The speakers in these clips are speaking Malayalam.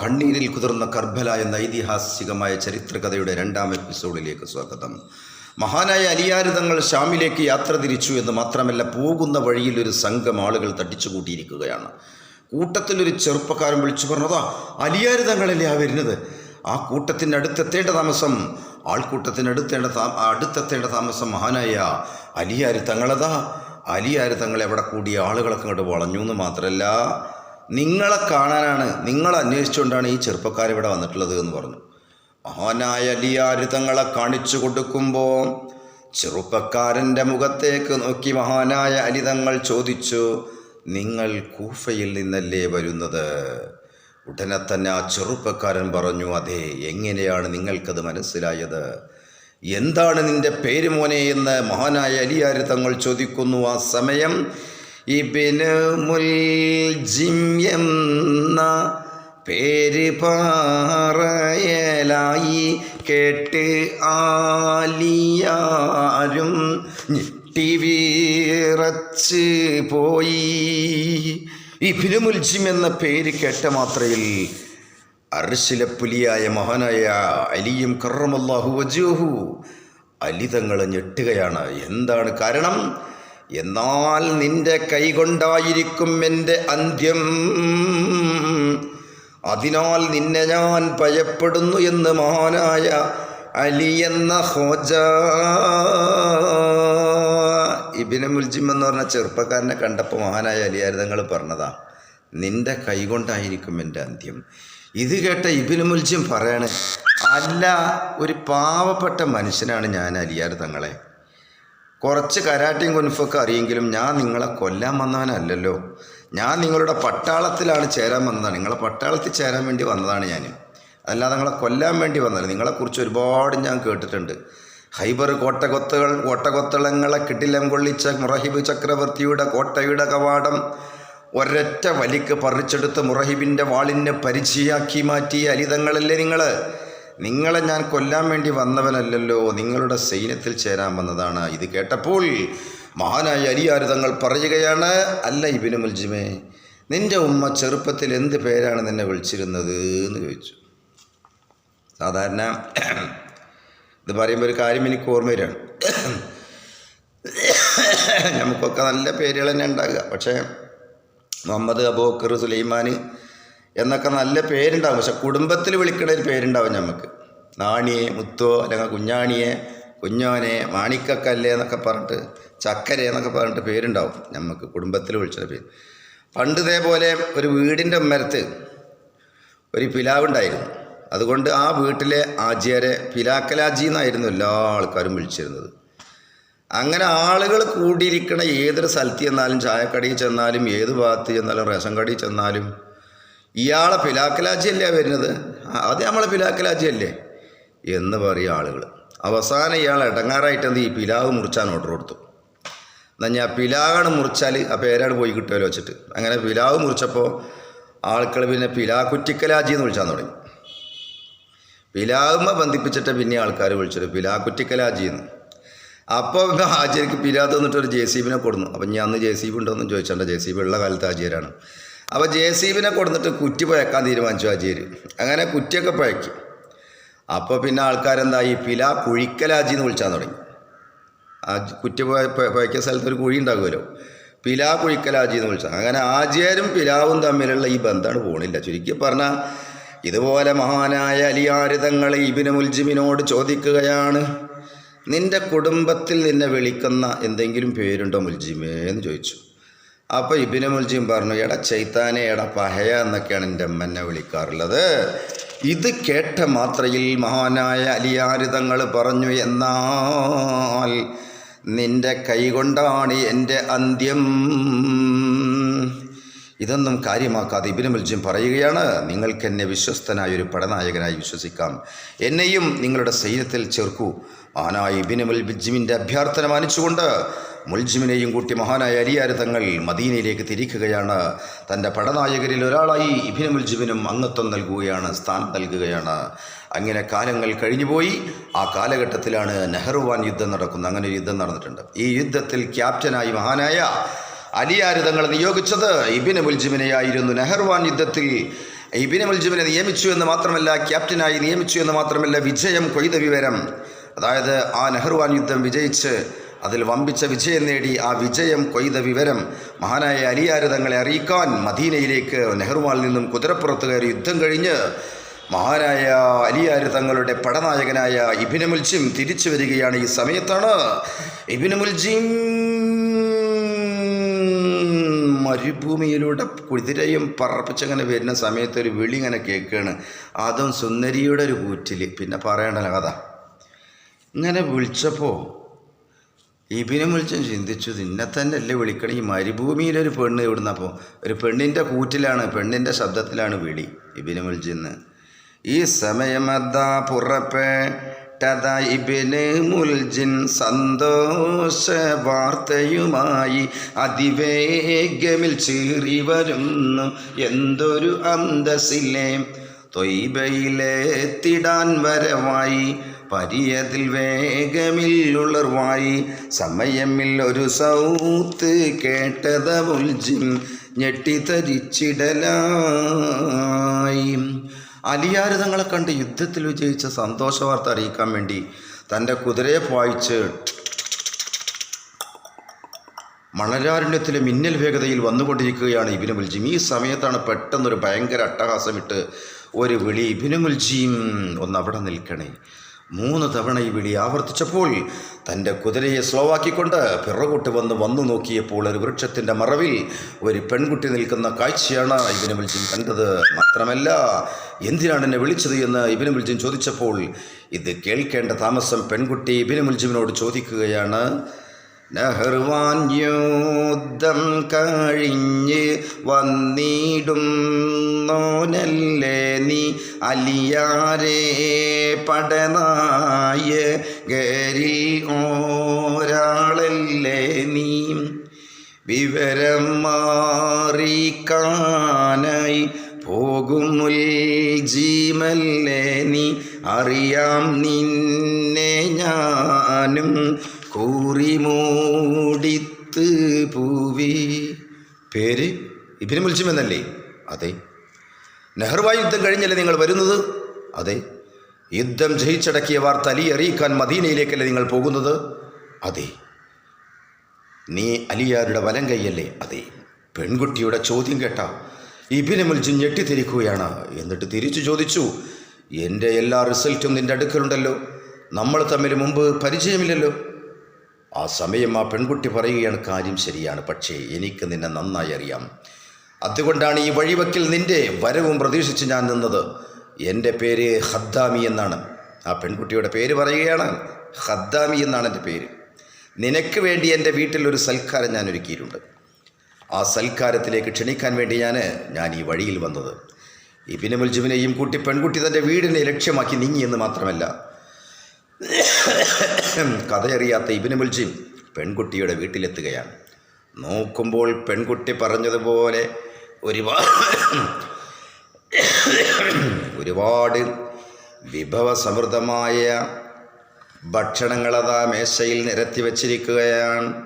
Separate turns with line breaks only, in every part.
കണ്ണീരിൽ കുതിർന്ന കർബല എന്ന ഐതിഹാസികമായ ചരിത്രകഥയുടെ രണ്ടാം എപ്പിസോഡിലേക്ക് സ്വാഗതം. മഹാനായ അലിയാരിതങ്ങൾ ഷാമിലേക്ക് യാത്ര തിരിച്ചു എന്ന് മാത്രമല്ല പോകുന്ന വഴിയിൽ ഒരു സംഘം ആളുകൾ തട്ടിച്ചുകൂട്ടിയിരിക്കുകയാണ്. കൂട്ടത്തിൽ ഒരു ചെറുപ്പക്കാരൻ വിളിച്ചു പറഞ്ഞതാ അലിയാരിതങ്ങളല്ലേ ആ വരുന്നത്? ആ കൂട്ടത്തിനടുത്തെത്തേണ്ട താമസം ആൾക്കൂട്ടത്തിനടുത്തേണ്ട താ അടുത്തെത്തേണ്ട താമസം മഹാനായ അലിയാര് തങ്ങളതാ. അലിയാര് തങ്ങൾ എവിടെ കൂടിയ ആളുകളൊക്കെ ഇങ്ങോട്ട് വളഞ്ഞു എന്ന് മാത്രമല്ല നിങ്ങളെ കാണാനാണ് നിങ്ങൾ അന്വേഷിച്ചുകൊണ്ടാണ് ഈ ചെറുപ്പക്കാർ ഇവിടെ വന്നിട്ടുള്ളത് എന്ന് പറഞ്ഞു. മഹാനായ അലിയാര് തങ്ങളെ കാണിച്ചു കൊടുക്കുമ്പോൾ ചെറുപ്പക്കാരന്റെ മുഖത്തേക്ക് നോക്കി മഹാനായ അലി തങ്ങൾ ചോദിച്ചു നിങ്ങൾ കൂഫയിൽ നിന്നല്ലേ വരുന്നത്? ഉടനെ തന്നെ ആ ചെറുപ്പക്കാരൻ പറഞ്ഞു അതെ എങ്ങനെയാണ് നിങ്ങൾക്കത് മനസ്സിലായത്? എന്താണ് നിന്റെ പേര് മോനെ? എന്ന് മഹാനായ അലിയാര് തങ്ങൾ ചോദിക്കുന്നു. ആ സമയം ഇബിന് മുൽജിം എന്ന പേര് പാറയലായി കേട്ട് ആലിയാരും ഞെട്ടി വീറച്ച് പോയി. ഇബിന് മുൽജിം എന്ന പേര് കേട്ട മാത്രയിൽ അർശിലപ്പുലിയായ മഹാനായ അലിയും കറമല്ലാഹു വജൂഹു അലി തങ്ങൾ ഞെട്ടുകയാണ്. എന്താണ് കാരണം? എന്നാൽ നിന്റെ കൈകൊണ്ടായിരിക്കും എന്റെ അന്ത്യം. അതിനാൽ നിന്നെ ഞാൻ ഭയപ്പെടുന്നു എന്ന് മഹാനായ അലി എന്ന ഹോജ ഇബിന് മുൽജിം എന്ന് പറഞ്ഞ ചെറുപ്പക്കാരനെ കണ്ടപ്പോൾ മഹാനായ അലിയാരിതങ്ങൾ പറഞ്ഞതാ നിന്റെ കൈകൊണ്ടായിരിക്കും എന്റെ അന്ത്യം. ഇത് കേട്ട ഇബിന് മുൽജിം പറയാണ് അല്ല ഒരു പാവപ്പെട്ട മനുഷ്യനാണ് ഞാൻ അലിയാർ തങ്ങളെ. കുറച്ച് കരാട്ടിയും കുൻഫൊക്കെ അറിയെങ്കിലും ഞാൻ നിങ്ങളെ കൊല്ലാൻ വന്നവനല്ലല്ലോ. ഞാൻ നിങ്ങളുടെ പട്ടാളത്തിലാണ് ചേരാൻ വന്നതാണ് നിങ്ങളെ പട്ടാളത്തിൽ ചേരാൻ വേണ്ടി വന്നതാണ് ഞാൻ. അല്ലാതെ നിങ്ങളെ കൊല്ലാൻ വേണ്ടി വന്നതല്ല നിങ്ങളെക്കുറിച്ച് ഒരുപാട് ഞാൻ കേട്ടിട്ടുണ്ട്. ഹൈബർ കോട്ടകൊത്തകൾ കോട്ടകൊത്തളങ്ങളെ കിട്ടിലം കൊള്ളിച്ച മുറഹിബ് ചക്രവർത്തിയുടെ കോട്ടയുടെ കവാടം ഒരൊറ്റ വലിക്ക് പറിച്ചെടുത്ത് മുറഹിബിന്റെ വാളിനെ പരിചയാക്കി മാറ്റിയ അലിതങ്ങളല്ലേ നിങ്ങൾ നിങ്ങളെ ഞാൻ കൊല്ലാൻ വേണ്ടി വന്നവനല്ലല്ലോ നിങ്ങളുടെ സൈന്യത്തിൽ ചേരാൻ വന്നതാണ്. ഇത് കേട്ടപ്പോൾ മഹാനായ അലിയാർ തങ്ങൾ പറയുകയാണ് അല്ല ഇബിന് മുൽജിമേ നിന്റെ ഉമ്മ ചെറുപ്പത്തിൽ എന്ത് പേരാണ് നിന്നെ വിളിച്ചിരുന്നത്? എന്ന് ചോദിച്ചു. സാധാരണ ഇത് പറയുമ്പോൾ ഒരു കാര്യം എനിക്ക് ഓർമ്മ വരികയാണ്. നമുക്കൊക്കെ നല്ല പേരുകൾ തന്നെ ഉണ്ടാകുക പക്ഷേ മുഹമ്മദ് അബൂക്കർ സുലൈമാൻ എന്നൊക്കെ നല്ല പേരുണ്ടാവും. പക്ഷെ കുടുംബത്തിൽ വിളിക്കുന്ന ഒരു പേരുണ്ടാവും നമുക്ക് നാണിയെ മുത്തോ അല്ലെങ്കിൽ കുഞ്ഞാണിയെ കുഞ്ഞോനെ മാണിക്കക്കല്ലേ എന്നൊക്കെ പറഞ്ഞിട്ട് ചക്കര എന്നൊക്കെ പറഞ്ഞിട്ട് പേരുണ്ടാവും നമുക്ക് കുടുംബത്തിൽ വിളിച്ച പേര്. പണ്ട് ഇതേപോലെ ഒരു വീടിന്റെ അമ്മരത്ത് ഒരു പിലാവുണ്ടായിരുന്നു അതുകൊണ്ട് ആ വീട്ടിലെ ആജിയരെ പിലാക്കലാജി എന്നായിരുന്നു എല്ലാ ആൾക്കാരും വിളിച്ചിരുന്നത്. അങ്ങനെ ആളുകൾ കൂടിയിരിക്കണ ഏതൊരു സ്ഥലത്ത് ചെന്നാലും ചായക്കടയിൽ ചെന്നാലും ഏത് ഭാഗത്ത് ചെന്നാലും റേഷൻ കടയിൽ ചെന്നാലും ഇയാളെ പിലാക്കലാജി അല്ലേ വരുന്നത്? അത് നമ്മളെ പിലാക്കലാജി അല്ലേ എന്ന് പറയും ആളുകൾ അവസാനം ഇയാൾ ഇടങ്ങാറായിട്ട് എന്ത് ഈ പിലാവ് മുറിച്ചാൻ ഓർഡർ കൊടുത്തു. എന്നാൽ ഞാൻ പിലാവാണ് മുറിച്ചാൽ ആ പേരാണ് പോയി കിട്ടുമല്ലോ വെച്ചിട്ട്. അങ്ങനെ പിലാവ് മുറിച്ചപ്പോൾ ആൾക്കൾ പിന്നെ പിലാ കുറ്റിക്കലാജി എന്ന് വിളിച്ചാൽ തുടങ്ങി. പിലാവുമ്മ ബന്ധിപ്പിച്ചിട്ട് പിന്നെ ആൾക്കാർ വിളിച്ചത് പിലാ കുറ്റിക്കലാജി എന്ന്. അപ്പോൾ ഹാജിയർക്ക് പിലാത്ത് വന്നിട്ട് ഒരു ജെ സി ബിനെ കൊടുന്നു. അപ്പം ഞാൻ അന്ന് ജെ സി ബി ഉണ്ടോ എന്ന് ചോദിച്ചാൽ ജെ സി ബി ഉള്ള കാലത്ത് ഹാജിയരാണ് അപ്പോൾ ജെ സി ബിനെ കൊടുത്തിട്ട് കുറ്റി പഴക്കാൻ തീരുമാനിച്ചു അജീര്. അങ്ങനെ കുറ്റിയൊക്കെ പഴക്കി. അപ്പോൾ പിന്നെ ആൾക്കാരെന്തായി? പില കുഴിക്കലാജി എന്ന് വിളിച്ചാൽ തുടങ്ങി. ആ കുറ്റി പഴക്കിയ സ്ഥലത്ത് ഒരു കുഴി ഉണ്ടാകുമല്ലോ. പിലാ കുഴിക്കലാജി എന്ന് വിളിച്ചാൽ അങ്ങനെ ആജിയരും പിലാവും തമ്മിലുള്ള ഈ ബന്ധമാണ് പോണില്ല. ചുരുക്കി പറഞ്ഞാൽ ഇതുപോലെ മഹാനായ അലിയാരിതങ്ങൾ ഇബിന് മുൽജിമിനോട് ചോദിക്കുകയാണ്. നിന്റെ കുടുംബത്തിൽ നിന്നെ വിളിക്കുന്ന എന്തെങ്കിലും പേരുണ്ടോ മുൽജിമേ എന്ന് ചോദിച്ചു. അപ്പോൾ ഇബിന് മുൽജിയും പറഞ്ഞു എടാ ചൈത്താനെ എടാ പഹയ എന്നൊക്കെയാണ് എന്റെ അമ്മനെ വിളിക്കാറുള്ളത്. ഇത് കേട്ട മാത്രയിൽ മഹാനായ അലിയാരിതങ്ങൾ പറഞ്ഞു എന്നാൽ നിന്റെ കൈകൊണ്ടാണ് എന്റെ അന്ത്യം. ഇതൊന്നും കാര്യമാക്കാതെ ഇബിന് മുൽജിം പറയുകയാണ് നിങ്ങൾക്ക് എന്നെ വിശ്വസ്തനായ ഒരു പടനായകനായി വിശ്വസിക്കാം. എന്നെയും നിങ്ങളുടെ സൈന്യത്തിൽ ചേർക്കൂ. മഹാനായ ഇബിന് മുൽജിമിന്റെ അഭ്യർത്ഥന മാനിച്ചുകൊണ്ട് മുൽജിമിനെയും കൂട്ടി മഹാനായ അരിയാരതങ്ങൾ മദീനയിലേക്ക് തിരിക്കുകയാണ്. തന്റെ പടനായകരിൽ ഒരാളായി ഇബിന് മുൽജിമിനും അംഗത്വം നൽകുകയാണ് സ്ഥാനം നൽകുകയാണ്. അങ്ങനെ കാലങ്ങൾ കഴിഞ്ഞുപോയി. ആ കാലഘട്ടത്തിലാണ് നെഹ്റുവാൻ യുദ്ധം നടക്കുന്നത്. അങ്ങനെ ഒരു യുദ്ധം നടന്നിട്ടുണ്ട്. ഈ യുദ്ധത്തിൽ ക്യാപ്റ്റനായി മഹാനായ അലിയാര് തങ്ങൾ നിയോഗിച്ചത് ഇബിന് മുൽജിമിനെയായിരുന്നു. നെഹ്റുവാൻ യുദ്ധത്തിൽ ഇബിന് മുൽജിമിനെ നിയമിച്ചു എന്ന് മാത്രമല്ല ക്യാപ്റ്റനായി നിയമിച്ചു എന്ന് മാത്രമല്ല വിജയം കൊയ്ത വിവരം. അതായത് ആ നെഹ്റുവാൻ യുദ്ധം വിജയിച്ച് അതിൽ വമ്പിച്ച വിജയം നേടി ആ വിജയം കൊയ്ത വിവരം മഹാനായ അലിയാർ തങ്ങളെ അറിയിക്കാൻ മദീനയിലേക്ക് നെഹ്റുവാൽ നിന്നും കുതിരപ്പുറത്ത് കയറി യുദ്ധം കഴിഞ്ഞ് മഹാനായ അലിയാര് തങ്ങളുടെ പടനായകനായ ഇബിന് മുൽജിം തിരിച്ചു വരികയാണ് ഈ സമയത്താണ്. ഇബിന് മുൽജിം മരുഭൂമിയിലൂടെ കുതിരയും പറപ്പിച്ചങ്ങനെ വരുന്ന സമയത്ത് ഒരു വിളി ഇങ്ങനെ കേൾക്കുകയാണ്. അതും സുന്ദരിയുടെ ഒരു കൂറ്റിൽ പിന്നെ പറയേണ്ടല്ലോ കഥ. ഇങ്ങനെ വിളിച്ചപ്പോൾ ഇബിനെ വിളിച്ചും ചിന്തിച്ചു. നിന്നെ തന്നെ അല്ലേ വിളിക്കണം? ഈ മരുഭൂമിയിലൊരു പെണ്ണ് ഇവിടുന്നപ്പോൾ ഒരു പെണ്ണിന്റെ കൂറ്റിലാണ് പെണ്ണിന്റെ ശബ്ദത്തിലാണ് വിളി ഇബിനെ വിളിച്ചെന്ന് ഈ സമയമതാ പുറപ്പെട്ടത ഇബിന് മുൽജിൻ സന്തോഷ വാർത്തയുമായി അതിവേഗമിൽ ചീറി വരുന്നു. എന്തൊരു അന്തസ്സിലെ തൊയ്ബയിലെത്തിടാൻ വരവായി പരിയതിൽ വേഗമില്ലുളർവായി സമയമിൽ ഒരു സൗത്ത് കേട്ടത മുൽജിൻ ഞെട്ടിത്തരിച്ചിടലായി അലിയാര് തങ്ങളെ കണ്ട് യുദ്ധത്തിൽ വിജയിച്ച സന്തോഷ വാർത്ത അറിയിക്കാൻ വേണ്ടി തന്റെ കുതിരയെ പായിച്ച് മണലാരണ്യത്തിലെ മിന്നൽ വേഗതയിൽ വന്നുകൊണ്ടിരിക്കുകയാണ് ഇബിനു മുൽജിം ഈ സമയത്താണ് പെട്ടെന്നൊരു ഭയങ്കര അട്ടഹാസമിട്ട് ഒരു വിളി ഇബിനു മുൽജിം ഒന്ന് അവിടെ നിൽക്കണേ. മൂന്ന് തവണ ഈ വിളി ആവർത്തിച്ചപ്പോൾ തന്റെ കുതിരയെ സ്ലോവാക്കിക്കൊണ്ട് പിറകോട്ട് വന്ന് വന്നു നോക്കിയപ്പോൾ ഒരു വൃക്ഷത്തിന്റെ മറവിൽ ഒരു പെൺകുട്ടി നിൽക്കുന്ന കാഴ്ചയാണ് ഇബിന് ബിൽജിൻ കണ്ടത്. മാത്രമല്ല എന്തിനാണ് എന്നെ വിളിച്ചത് എന്ന് ഇബിന് ബിൽജിൻ ചോദിച്ചപ്പോൾ ഇത് കേൾക്കേണ്ട താമസം പെൺകുട്ടി ഇബിന് ബിൽജിമിനോട് ചോദിക്കുകയാണ്. നെഹ്റുവാൻ യുദ്ധം കഴിഞ്ഞ് വന്നിടും നോനല്ലേ നീ അലിയാരെ പടനായ ഗരി ഓരാളല്ലേ നീ? വിവരം മാറിക്കാനായി പോകുമുൽ ജീമല്ലേ നീ? അറിയാം നിന്നെ ഞാനും കൂറി മൂടിത്ത് പൂവി. പേര് ഇബിന് മുൽജിമെന്നല്ലേ അതെ. നെഹ്റുവാ യുദ്ധം കഴിഞ്ഞല്ലേ നിങ്ങൾ വരുന്നത്? അതെ. യുദ്ധം ജയിച്ചടക്കിയ വാർത്ത അലി അറിയിക്കാൻ മദീനയിലേക്കല്ലേ നിങ്ങൾ പോകുന്നത്? അതെ. നീ അലിയാരുടെ വലം കൈയല്ലേ? അതെ. പെൺകുട്ടിയുടെ ചോദ്യം കേട്ട ഇബിന് മുൽജിൻ ഞെട്ടിത്തിരിക്കുകയാണ്. എന്നിട്ട് തിരിച്ചു ചോദിച്ചു എന്റെ എല്ലാ റിസൾട്ടും നിന്റെ അടുക്കലുണ്ടല്ലോ. നമ്മൾ തമ്മിൽ മുമ്പ് പരിചയമില്ലല്ലോ. ആ സമയം ആ പെൺകുട്ടി പറയുകയാണ് കാര്യം ശരിയാണ്. പക്ഷേ എനിക്ക് നിന്നെ നന്നായി അറിയാം. അതുകൊണ്ടാണ് ഈ വഴിവക്കിൽ നിന്റെ വരവും പ്രതീക്ഷിച്ച് ഞാൻ നിന്നത്. എന്റെ പേര് ഹദ്ദാമി എന്നാണ്. ആ പെൺകുട്ടിയുടെ പേര് പറയുകയാണ് ഹദ്ദാമി എന്നാണ് എന്റെ പേര്. നിനക്ക് വേണ്ടി എന്റെ വീട്ടിൽ ഒരു സൽക്കാരം ഞാൻ ഒരുക്കിയിട്ടുണ്ട്. ആ സൽക്കാരത്തിലേക്ക് ക്ഷണിക്കാൻ വേണ്ടി ഞാൻ ഞാൻ ഈ വഴിയിൽ വന്നത്. ഇബിന് മുൽജിമിനെയും കൂട്ടി പെൺകുട്ടി തന്റെ വീടിനെ ലക്ഷ്യമാക്കി നീങ്ങിയെന്ന് മാത്രമല്ല കഥയറിയാത്ത ഇബിന് മുൽജിം പെൺകുട്ടിയുടെ വീട്ടിലെത്തുകയാണ്. നോക്കുമ്പോൾ പെൺകുട്ടി പറഞ്ഞതുപോലെ ഒരുപാട് ഒരുപാട് വിഭവസമൃദ്ധമായ ഭക്ഷണങ്ങളതാ മേശയിൽ നിരത്തി വച്ചിരിക്കുകയാണ്.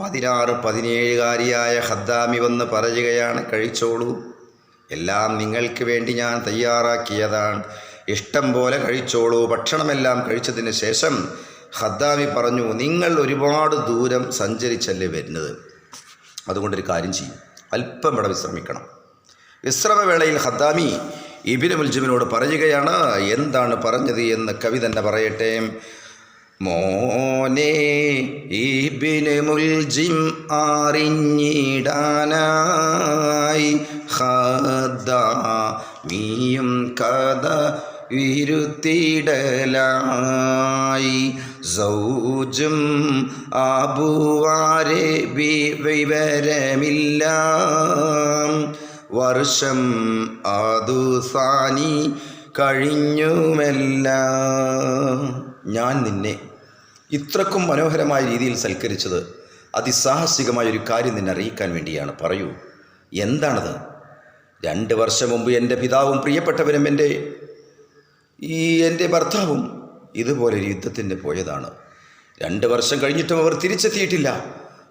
പതിനാറ് പതിനേഴുകാരിയായ ഹദ്ദാമി വന്ന് പറയുകയാണ് കഴിച്ചോളൂ. എല്ലാം നിങ്ങൾക്ക് വേണ്ടി ഞാൻ തയ്യാറാക്കിയതാണ്. ഇഷ്ടം പോലെ കഴിച്ചോളൂ. ഭക്ഷണമെല്ലാം കഴിച്ചതിന് ശേഷം ഹദ്ദാമി പറഞ്ഞു നിങ്ങൾ ഒരുപാട് ദൂരം സഞ്ചരിച്ചല്ലേ വരുന്നത്? അതുകൊണ്ടൊരു കാര്യം ചെയ്യും. അല്പം ഇവിടെ വിശ്രമിക്കണം. വിശ്രമവേളയിൽ ഹദ്ദാമി ഇബിന് മുൽജിമിനോട് പറയുകയാണ് എന്താണ് പറഞ്ഞത് എന്ന് കവി തന്നെ പറയട്ടെ? മോനെ ഇബിന് മുൽജിം അറിഞ്ഞിടാനായി ഹദ്ദാമിയും കഥ വിരുത്തിടലായി സൗജും ആബുവാരെ വിവരമില്ല. വർഷം അതുസാനി കഴിഞ്ഞുമല്ല ഞാൻ നിന്നെ ഇത്രക്കും മനോഹരമായ രീതിയിൽ സൽക്കരിച്ചത് അതിസാഹസികമായ ഒരു കാര്യം നിന്നെ അറിയിക്കാൻ വേണ്ടിയാണ്. പറയൂ എന്താണത്? രണ്ട് വർഷം മുമ്പ് എന്റെ പിതാവും പ്രിയപ്പെട്ടവരും എന്റെ ഈ എന്റെ ഭർത്താവും ഇതുപോലെ ഒരു യുദ്ധത്തിന് പോയതാണ്. രണ്ട് വർഷം കഴിഞ്ഞിട്ടും അവർ തിരിച്ചെത്തിയിട്ടില്ല.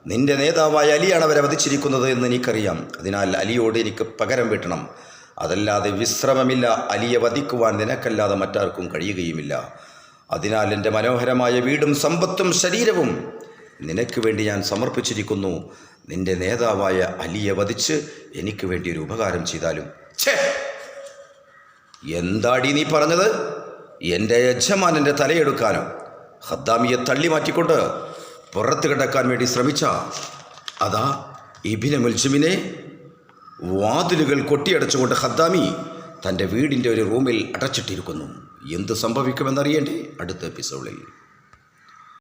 നിന്റെ നേതാവായ അലിയാണ് അവരെ വധിച്ചിരിക്കുന്നത് എന്ന് എനിക്കറിയാം. അതിനാൽ അലിയോട് എനിക്ക് പകരം വീട്ടണം. അതല്ലാതെ വിശ്രമമില്ല. അലിയെ വധിക്കുവാൻ നിനക്കല്ലാതെ മറ്റാർക്കും കഴിയുകയുമില്ല. അതിനാൽ എന്റെ മനോഹരമായ വീടും സമ്പത്തും ശരീരവും നിനക്ക് വേണ്ടി ഞാൻ സമർപ്പിച്ചിരിക്കുന്നു. നിന്റെ നേതാവായ അലിയെ വധിച്ച് എനിക്ക് വേണ്ടി ഒരു ഉപകാരം ചെയ്താലും ഛേ! എന്താടി നീ പറഞ്ഞത്? എന്റെ യജമാനന്റെ തലയെടുക്കാനും ഹദ്ദാമിയെ തള്ളി മാറ്റിക്കൊണ്ട് പുറത്ത് കിടക്കാൻ വേണ്ടി ശ്രമിച്ച അതാ ഇബിനെ മുൽസിമിനെ വാതിലുകൾ കൊട്ടിയടച്ചുകൊണ്ട് ഹദ്ദാമി തന്റെ വീടിന്റെ ഒരു റൂമിൽ അടച്ചിട്ടിരിക്കുന്നു. എന്ത് സംഭവിക്കുമെന്നറിയേണ്ടേ? അടുത്ത എപ്പിസോഡിൽ.